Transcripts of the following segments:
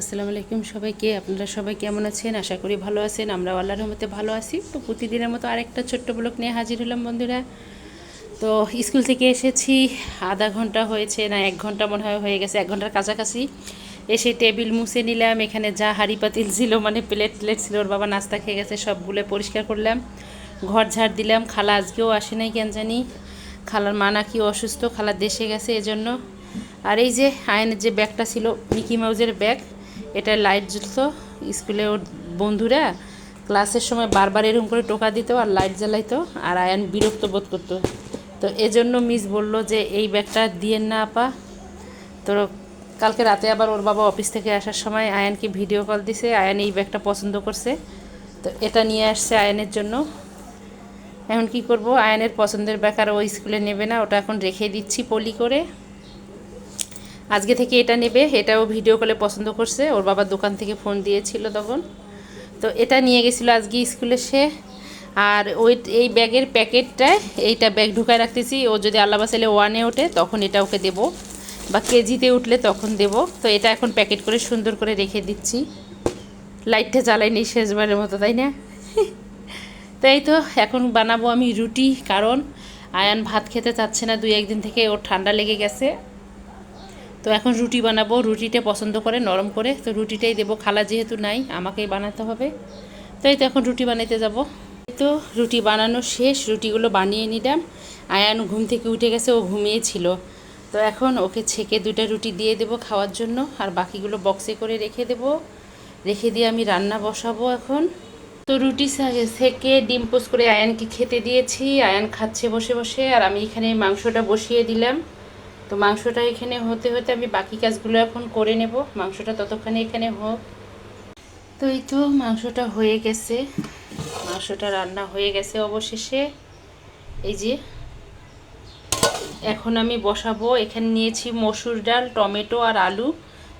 আসসালামু আলাইকুম সবাইকে। আপনারা সবাই কেমন আছেন? আশা করি ভালো আছেন। আমরা আল্লাহর রহমতে ভালো আছি। তো প্রতিদিনের মতো আরেকটা ছোট্ট ব্লক নিয়ে হাজির হলাম বন্ধুরা। তো স্কুল থেকে এসেছি, আধা ঘণ্টা হয়েছে, না এক ঘণ্টা মনে হয় হয়ে গেছে, এক ঘণ্টার কাছাকাছি। এসে টেবিল মুছে নিলাম, এখানে যা হাঁড়ি পাতিল ছিল মানে প্লেট প্লেট ছিল, ওর বাবা নাস্তা খেয়ে গেছে, সবগুলো পরিষ্কার করলাম। ঘর ঝাড় দিলাম, খালা আজকেও আসে নাই, কেন জানি। খালার মা নাকি অসুস্থ, খালা দেশে গেছে এজন্য। আর এই যে আয়নের যে ব্যাগটা ছিল, মিকি মাউজের ব্যাগ, এটা লাইট জ্বলতো। স্কুলে ওর বন্ধুরা ক্লাসের সময় বারবার এরকম করে টোকা দিত আর লাইট জ্বালাইতো, আর আয়ন বিরক্ত বোধ করতো। তো এজন্য মিস বলল যে, এই ব্যাগটা দিয়েন না, আপা। তো কালকে রাতে আবার ওর বাবা অফিস থেকে আসার সময় আয়ানকে ভিডিও কল দিছে। আয়ান এই ব্যাগটা পছন্দ করছে। তো এটা নিয়ে আসছে আয়ানের জন্য। এখন কি করব? আয়নের পছন্দের ব্যাগ আর ওই স্কুলে নেবে না। ওটা এখন রেখে দিচ্ছি পলি করে। আজকে থেকে এটা নেবে। এটাও ভিডিও কলে পছন্দ করছে। ওর বাবার দোকান থেকে ফোন দিয়েছিল তখন। তো এটা নিয়ে গেছিল আজকে স্কুলে সে। আর ওই এই ব্যাগের প্যাকেটটায় এইটা ব্যাগ ঢুকায় রাখতেছি। ও যদি আল্লাহ বাসালে ওয়ানে ওঠে, তখন এটা ওকে দেব। বা কেজিতে উঠলে তখন দেব। তো এটা এখন প্যাকেট করে সুন্দর করে রেখে দিচ্ছি। লাইটটা জ্বালাইনি শেষবারের মতো, তাই না? তাই তো, এখন বানাবো আমি রুটি। কারণ আয়ান ভাত খেতে চাচ্ছে না, দুই একদিন থেকে ওর ঠান্ডা লেগে গেছে। তো এখন রুটি বানাবো। রুটিটা পছন্দ করে, নরম করে। তো রুটিটাই দেবো। খালা যেহেতু নাই, আমাকেই বানাতে হবে। তাই তো এখন রুটি বানাইতে যাব। তো রুটি বানানো শেষ, রুটিগুলো বানিয়ে নিলাম। আয়ান ঘুম থেকে উঠে গেছে, ও ঘুমিয়েছিল। তো এখন ওকে ছেঁকে দুটা রুটি দিয়ে দেবো খাওয়ার জন্য, আর বাকিগুলো বক্সে করে রেখে দেবো। রেখে দিয়ে আমি রান্না বসাবো এখন। তো রুটি সেকে ডিম পোস্ট করে আয়ানকে খেতে দিয়েছি। আয়ান খাচ্ছে বসে বসে, আর আমি এখানে মাংসটা বসিয়ে দিলাম। তো মাংসটা এখানে হতে হতে আমি বাকি কাজগুলো এখন করে নেব। মাংসটা ততক্ষণে এখানে হোক। তো এই তো মাংসটা হয়ে গেছে। মাংসটা রান্না হয়ে গেছে অবশেষে। এই যে, এখন আমি বসাবো। এখানে নিয়েছি মসুর ডাল, টমেটো আর আলু।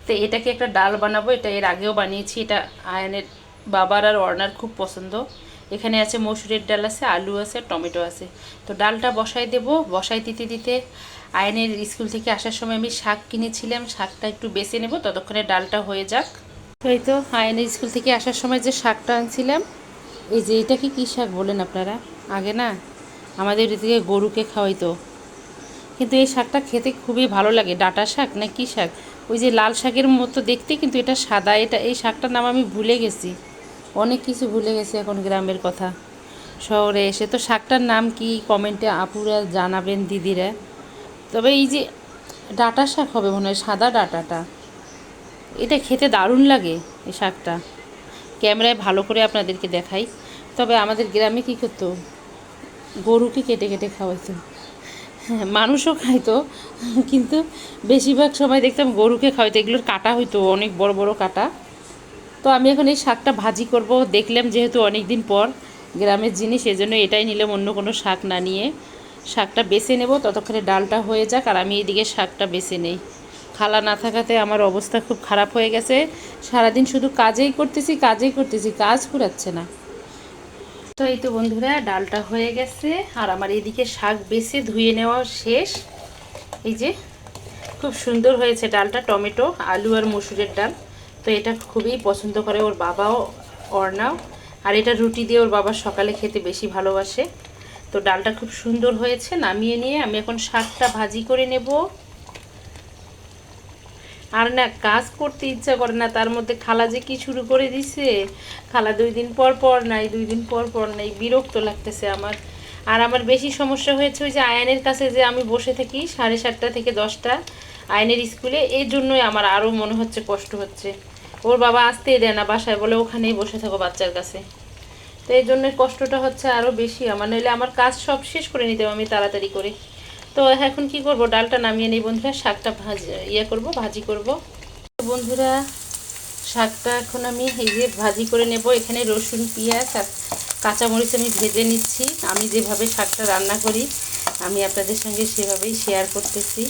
তো এটাকে একটা ডাল বানাবো, এটা এর আগেও বানিয়েছি। এটা আয়নের বাবার আর অর্নার খুব পছন্দ। এখানে আছে মসুরের ডাল আছে, আলু আছে, টমেটো আছে। তো ডালটা বসাই দেব। বসাই দিতে দিতে আয়নের স্কুল থেকে আসার সময় আমি শাক কিনেছিলাম। শাকটা একটু বেছে নেব, ততক্ষণে ডালটা হয়ে যাক। তো এই তো, আয়নের স্কুল থেকে আসার সময় যে শাকটা আনছিলাম এই যে এটাকে কী শাক বলেন আপনারা? আগে না আমাদের এদিকে গরুকে খাওয়াইতো। কিন্তু এই শাকটা খেতে খুবই ভালো লাগে। ডাটা শাক না কী শাক? ওই যে লাল শাকের মতো দেখতে কিন্তু এটা সাদা। এটা, এই শাকটার নাম আমি ভুলে গেছি। অনেক কিছু ভুলে গেছি এখন গ্রামের কথা। শহরে এসে তো শাকটার নাম কি কমেন্টে আপুরা জানাবেন দিদিরা। তবে এই যে ডাটা শাক হবে মনে হয়, সাদা ডাটাটা। এটা খেতে দারুণ লাগে এই শাকটা। ক্যামেরায় ভালো করে আপনাদেরকে দেখাই। তবে আমাদের গ্রামে কী করতো? গরুকে কেটে কেটে খাওয়াইতো? হ্যাঁ মানুষও খাইতো, কিন্তু বেশিরভাগ সময় দেখতাম গরুকে খাওয়াইতো। এগুলোর কাটা হইতো, অনেক বড় বড় কাটা। তো আমি এখন এই শাকটা ভাজি করব। দেখলাম যেহেতু অনেক দিন পর গ্রামের জিনিস, এজন্য এটাই নিলাম, অন্য কোনো শাক না নিয়ে। শাকটা বেছে নেব, ততক্ষণে ডালটা হয়ে যাক আর আমি এদিকে শাকটা বেছে নেই। খালা না থাকাতে আমার অবস্থা খুব খারাপ হয়ে গেছে। সারাদিন শুধু কাজেই করতেছি কাজেই করতেছি, কাজ কুড়াচ্ছে না। তো এই তো বন্ধুরা, ডালটা হয়ে গেছে। আর আমার এদিকে শাক বেছে ধুয়ে নেওয়া শেষ। এই যে, খুব সুন্দর হয়েছে ডালটা, টমেটো, আলু আর মসুরের ডাল। তো এটা খুবই পছন্দ করে ওর বাবাও, অর্ণাও। আর এটা রুটি দিয়ে ওর বাবা সকালে খেতে বেশি ভালোবাসে। তো ডালটা খুব সুন্দর হয়েছে, নামিয়ে নিয়ে আমি এখন শাকটা ভাজি করে নেব। আর না, কাজ করতে ইচ্ছা করে না, তার মধ্যে খালা যে কি শুরু করে দিছে? খালা দুই দিন পর পর নাই, দুই দিন পর পর নাই, বিরক্ত লাগতেছে আমার। আর আমার বেশি সমস্যা হয়েছে ওই যে আয়নের কাছে যে আমি বসে থাকি সাড়ে সাতটা থেকে দশটা আয়নের স্কুলে এই জন্যই আমার আরও মনে হচ্ছে কষ্ট হচ্ছে। ওর বাবা আসতেই দেয় না বাসায়, বলে ওখানেই বসে থাকো বাচ্চার কাছে। তো এই জন্য কষ্টটা হচ্ছে আরও বেশি। আমার নইলে আমার কাজ সব শেষ করে নিতে আমি তাড়াতাড়ি করে। তো এখন কি করব? ডালটা নামিয়ে নিই বন্ধুরা, শাকটা ভাজি ইয়ে করব, ভাজি করব। বন্ধুরা, শাকটা এখন আমি এই যে ভাজি করে নেব। এখানে রসুন, পেঁয়াজ আর কাঁচামরিচ আমি ভেজে নিচ্ছি। আমি যেভাবে শাকটা রান্না করি, আমি আপনাদের সঙ্গে সেভাবেই শেয়ার করতেছি।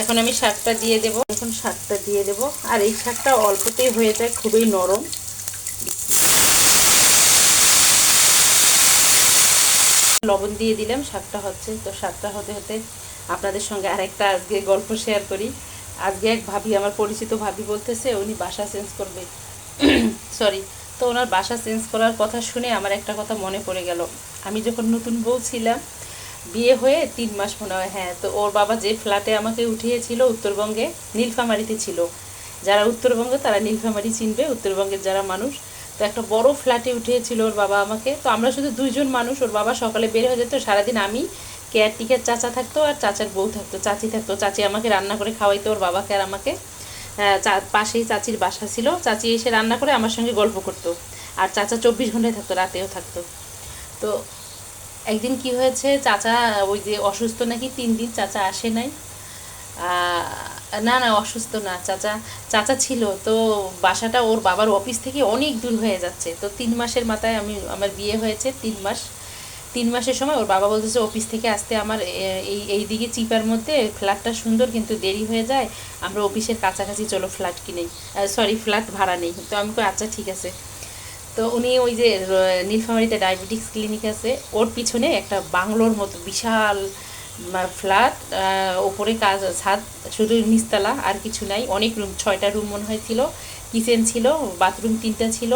এখন আমি শাকটা দিয়ে দেব। এখন শাকটা দিয়ে দেব। আর এই শাকটা অল্পতেই হয়ে যায়, খুবই নরম। লবণ দিয়ে দিলাম শাকটা হচ্ছে। তো শাকটা হতে হতে আপনাদের সঙ্গে আরেকটা আজকে গল্প শেয়ার করি। আজকে এক ভাবি, আমার পরিচিত ভাবি বলতেছে, উনি বাসা চেঞ্জ করবে। সরি তো ওনার বাসা চেঞ্জ করার কথা শুনে আমার একটা কথা মনে পড়ে গেল। আমি যখন নতুন বউ ছিলাম, বিয়ে হয়ে তিন মাস মনে হয় হ্যাঁ তো ওর বাবা যে ফ্ল্যাটে আমাকে উঠিয়েছিল, উত্তরবঙ্গে নীলফামারিতে ছিল। যারা উত্তরবঙ্গ তারা নীলফামারি চিনবে, উত্তরবঙ্গের যারা মানুষ তো একটা বড় ফ্ল্যাটে উঠিয়েছিল ওর বাবা আমাকে। তো আমরা শুধু দুইজন মানুষ, ওর বাবা সকালে বের হয়ে যেত, সারাদিন আমি কেয়ারটিকের চাচা থাকতো আর চাচার বউ থাকতো, চাচি থাকতো। চাচি আমাকে রান্না করে খাওয়াইতো, ওর বাবাকে আর আমাকে। পাশেই চাচির বাসা ছিল। চাচি এসে রান্না করে আমার সঙ্গে গল্প করতো। আর চাচা চব্বিশ ঘন্টায় থাকতো, রাতেও থাকতো। তো একদিন কি হয়েছে, চাচা ওই যে অসুস্থ নাকি, তিন দিন চাচা আসে নাই। না না, অসুস্থ না, চাচা চাচা ছিল, তো বাসাটা ওর বাবার অফিস থেকে অনেক দূর হয়ে যাচ্ছে। তো তিন মাসের মাথায় আমি, আমার বিয়ে হয়েছে তিন মাস। তিন মাসের সময় ওর বাবা বলতেছে অফিস থেকে আসতে আমার এই এই দিকে চিপার মধ্যে ফ্ল্যাটটা সুন্দর, কিন্তু দেরি হয়ে যায়। আমরা অফিসের কাছাকাছি, চলো ফ্ল্যাট কিনেই। সরি ফ্ল্যাট ভাড়া নেই। তো আমি আচ্ছা ঠিক আছে। তো উনি ওই যে নীলফামারীতে ডায়াবেটিক্স ক্লিনিক আছে, ওর পিছনে একটা বাংলোর মতো বিশাল ফ্ল্যাট ওপরে কাজ, ছাদ, শুধু নিচতলা, আর কিছু নাই। অনেক রুম, ছয়টা রুম মনে হয় ছিল। কিচেন ছিল, বাথরুম তিনটা ছিল।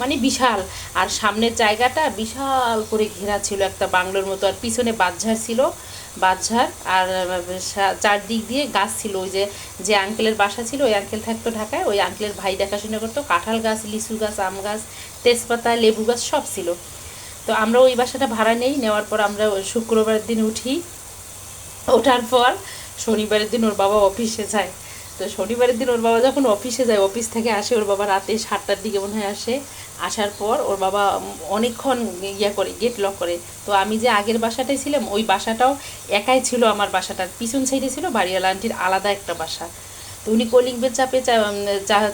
মানে বিশাল। আর সামনের জায়গাটা বিশাল করে ঘেরা ছিল, একটা বাংলোর মতো। আর পিছনে বাঁধঝাড় ছিল, বাঁধঝাড়। আর চারদিক দিয়ে গাছ ছিল। ওই যে যে আঙ্কেলের বাসা ছিল, ওই আঙ্কেল থাকতো ঢাকায়। ওই আঙ্কেলের ভাই দেখাশোনা করতো। কাঁঠাল গাছ, লিচু গাছ, আম গাছ, তেজপাতা, লেবু গাছ সব ছিল। তো আমরা ওই বাসাটা ভাড়া নেই। নেওয়ার পর আমরা শুক্রবার দিন উঠি। ওঠার পর শনিবারের দিন ওর বাবা অফিসে যায়। তো শনিবারের দিন ওর বাবা যখন অফিসে যায়, অফিস থেকে আসে ওর বাবা রাতে সাতটার দিকে মনে হয় আসে। আসার পর ওর বাবা অনেকক্ষণ ইয়া করে গেট লক করে। তো আমি যে আগের বাসাটায় ছিলাম, ওই বাসাটাও একাই ছিল আমার বাসাটার। পিছন সাইডে ছিল বাড়িওয়ালা আন্টির আলাদা একটা বাসা। তো উনি কলিং বেল চাপে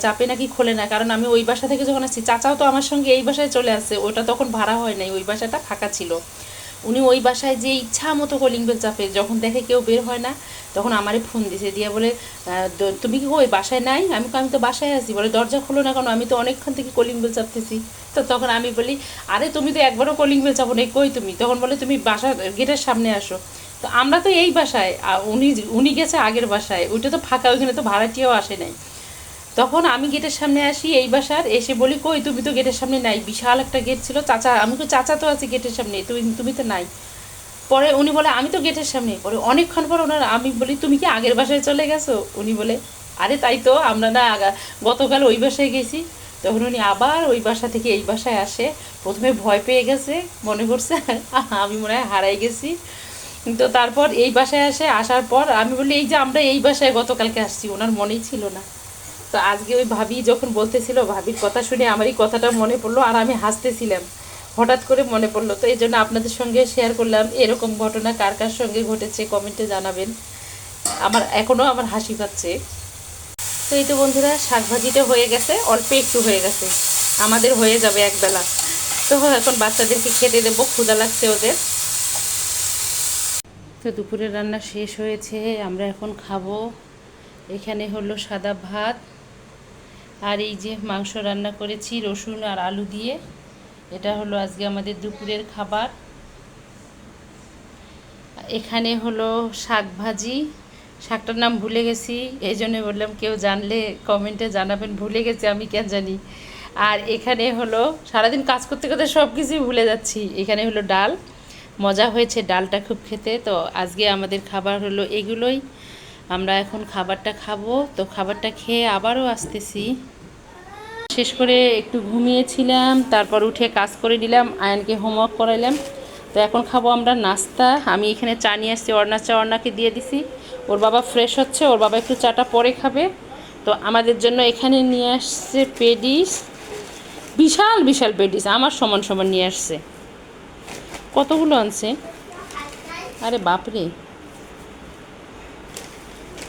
চাপে নাকি খোলে না, কারণ আমি ওই বাসা থেকে যখন আসছি, চাচাও তো আমার সঙ্গে এই বাসায় চলে আসছে, ওটা তখন ভাড়া হয় নাই, ওই বাসাটা ফাঁকা ছিল। উনি ওই বাসায় যে ইচ্ছা মতো কলিং বেল চাপে, যখন দেখে কেউ বের হয় না, তখন আমারে ফোন দিছে, দিয়ে বলে তুমি কি ওই বাসায় নাই? আমি আমি তো বাসায় আছি। বলে, দরজা খোলো না কেন? আমি তো অনেকক্ষণ থেকে কলিং বেল চাপতেছি। তো তখন আমি বলি, আরে, তুমি তো একবারও কলিং বেল চাপো না কই তুমি? তখন বলে, তুমি বাসা গেটের সামনে আসো। তো আমরা তো এই বাসায় উনি উনি গেছে আগের বাসায়, ওইটা তো ফাঁকা, ওইখানে তো ভাড়াটিয়াও আসে নাই। তখন আমি গেটের সামনে আসি এই বাসার, এসে বলি, কই, তুমি তো গেটের সামনে নাই। বিশাল একটা গেট ছিল। চাচা, আমি তো, চাচা তো আছে গেটের সামনে তুমি তুমি তো নাই। পরে উনি বলে, আমি তো গেটের সামনে। পরে অনেকক্ষণ পর ওনার, আমি বলি, তুমি কি আগের বাসায় চলে গেছো? উনি বলে, আরে তাই তো, আমরা না গতকাল ওই বাসায় গেছি। তখন উনি আবার ওই বাসা থেকে এই বাসায় আসে। প্রথমে ভয় পেয়ে গেছে, মনে করছে আমি মনে হয় হারাই গেছি। তো তারপর এই বাসায় আসে, আসার পর আমি বলি, এই যে আমরা এই বাসায় গতকালকে আসছি। ওনার মনেই ছিল না। তো আজকে ওই ভাবি যখন বলতেছিল, ভাবির কথা শুনে আমার এই কথাটা মনে পড়ল আর আমি হাসতেছিলাম। হঠাৎ করে মনে পড়ল। তো এই জন্য আপনাদের সঙ্গে শেয়ার করলাম, এরকম ঘটনা কার কার সঙ্গে ঘটেছে কমেন্টে জানাবেন। আমার এখনও আমার হাসি পাচ্ছে। তো এই তো বন্ধুরা শাক ভাজিটা হয়ে গেছে, অল্প একটু হয়ে গেছে। আমাদের হয়ে যাবে একবেলা। তো এখন বাচ্চাদেরকে খেতে দেবো ক্ষুদা লাগছে ওদের। তো দুপুরের রান্না শেষ হয়েছে, আমরা এখন খাব। এখানে হলো সাদা ভাত। আর এই যে মাংস রান্না করেছি, রসুন আর আলু দিয়ে। এটা হলো আজকে আমাদের দুপুরের খাবার। এখানে হলো শাক ভাজি। শাকটার নাম ভুলে গেছি এই জন্য বললাম কেউ জানলে কমেন্টে জানাবেন, ভুলে গেছি আমি কেন জানি। আর এখানে হলো সারাদিন কাজ করতে করতে সব কিছুই ভুলে যাচ্ছি। এখানে হলো ডাল। মজা হয়েছে ডালটা খুব খেতে। তো আজকে আমাদের খাবার হলো এগুলোই। আমরা এখন খাবারটা খাব। তো খাবারটা খেয়ে আবারও আসতেছি। শেষ করে একটু ঘুমিয়েছিলাম, তারপর উঠে কাজ করে নিলাম, আয়নকে হোমওয়ার্ক করাইলাম। তো এখন খাব আমরা নাস্তা। আমি এখানে চা নিয়ে আসছি, অর্ণা চা অর্ণাকে দিয়ে দিছি। ওর বাবা ফ্রেশ হচ্ছে, ওর বাবা একটু চাটা পরে খাবে। তো আমাদের জন্য এখানে নিয়ে আসছে পেডিস বিশাল বিশাল পেডিস আমার সমান সমান নিয়ে আসছে। কতগুলো আনছে? আরে বাপরে।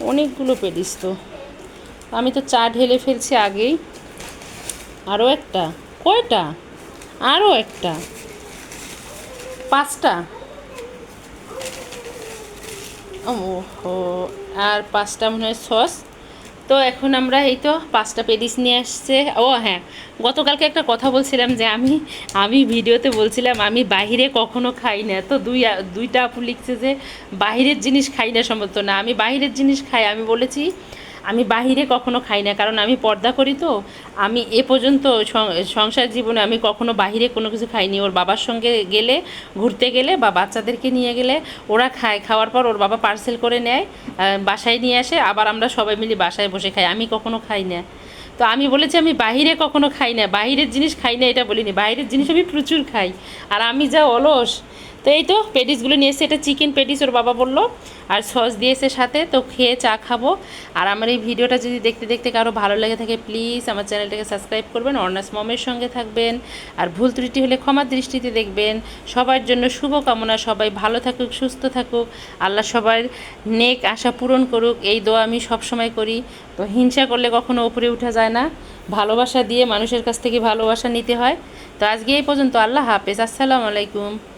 অনেকগুলো পেডিস তো। আমি তো চা ঢেলে ফেলছি আগেই। আরও একটা। কয়টা? আরও একটা। পাঁচটা। ও ও আর পাঁচটা মনে হয় সস। তো এখন আমরা এই তো পাঁচটা পেডিস নিয়ে আসছে। ও হ্যাঁ গতকালকে একটা কথা বলছিলাম যে আমি আমি ভিডিওতে বলছিলাম, আমি বাইরে কখনো খাই না। তো দুই, দুইটা আপু লিখছে যে বাইরের জিনিস খাই না সম্ভবত না। আমি বাইরের জিনিস খাই। আমি বলেছি আমি বাহিরে কখনো খাই না, কারণ আমি পর্দা করি তো। আমি এ পর্যন্ত সংসার জীবনে আমি কখনো বাহিরে কোনো কিছু খাইনি। ওর বাবার সঙ্গে গেলে, ঘুরতে গেলে বা বাচ্চাদেরকে নিয়ে গেলে, ওরা খায়। খাওয়ার পর ওর বাবা পার্সেল করে নেয় বাসায় নিয়ে আসে, আবার আমরা সবাই মিলে বাসায় বসে খাই। আমি কখনো খাই না। তো আমি বলেছি, আমি বাহিরে কখনো খাই না। বাইরের জিনিস খাই না, এটা বলিনি। বাইরের জিনিস আমি প্রচুর খাই। আর আমি যা অলস তো এই তো পেটিসগুলো নিয়ে এসে এটা চিকেন পেটিস, ওর বাবা বলল। আর সস দিয়েছে সাথে, তো খেয়ে চা খাব। আর আমার এই ভিডিওটা যদি দেখতে দেখতে কারও ভালো লেগে থাকে প্লিজ আমার চ্যানেলটাকে সাবস্ক্রাইব করবেন অর্নাস মমের সঙ্গে থাকবেন। আর ভুল ত্রুটি হলে ক্ষমার দৃষ্টিতে দেখবেন। সবার জন্য শুভ কামনা সবাই ভালো থাকুক, সুস্থ থাকুক। আল্লাহ সবার নেক আশা পূরণ করুক, এই দোয়া আমি সব সময় করি। তো হিংসা করলে কখনো উপরে উঠা যায় না। ভালোবাসা দিয়ে মানুষের কাছ থেকে ভালোবাসা নিতে হয়। তো আজকে এই পর্যন্ত, আল্লাহ হাফেজ, আসসালামু আলাইকুম।